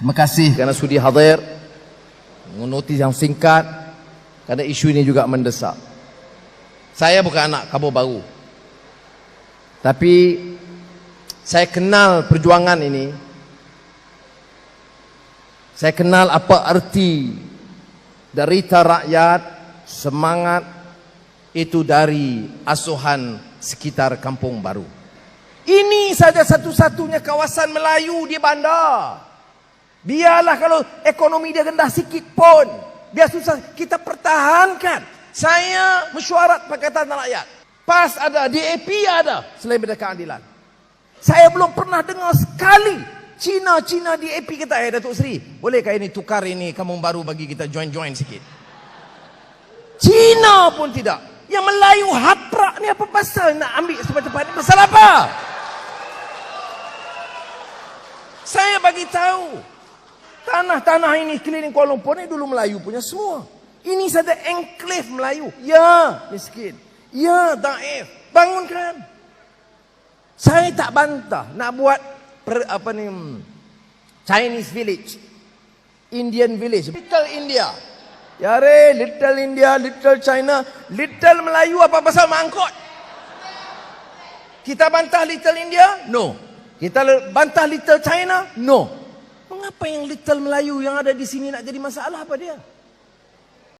Terima kasih kerana sudi hadir. Notis yang singkat kerana isu ini juga mendesak. Saya bukan anak kabur baru. Tapi saya kenal perjuangan ini. Saya kenal apa arti derita rakyat, semangat itu dari asuhan sekitar kampung baru. Ini saja satu-satunya kawasan Melayu di bandar. Biarlah kalau ekonomi dia rendah sikit pun. Dia susah. Kita pertahankan. Saya mesyuarat Pakatan Rakyat. PAS ada, DAP ada. Selain berdeka keadilan. Saya belum pernah dengar sekali. Cina-Cina DAP kata, eh Datuk Seri. Bolehkah ini tukar ini kampung baru bagi kita join-join sikit. Cina pun tidak. Yang Melayu haprak ni apa pasal nak ambil cepat-cepat ni? Pasal apa? Saya bagi tahu. Tanah-tanah ini keliling Kuala Lumpur ni dulu Melayu punya semua. Ini saja enklave Melayu. Ya, miskin. Ya, daif. Bangunkan. Saya tak bantah nak buat per, apa ni hmm, Chinese village. Indian village. Little India. Ya re, little India, little China, little Melayu apa pasal mangkot? Kita bantah little India? No. Kita bantah little China? No. Mengapa yang little Melayu yang ada di sini nak jadi masalah apa dia?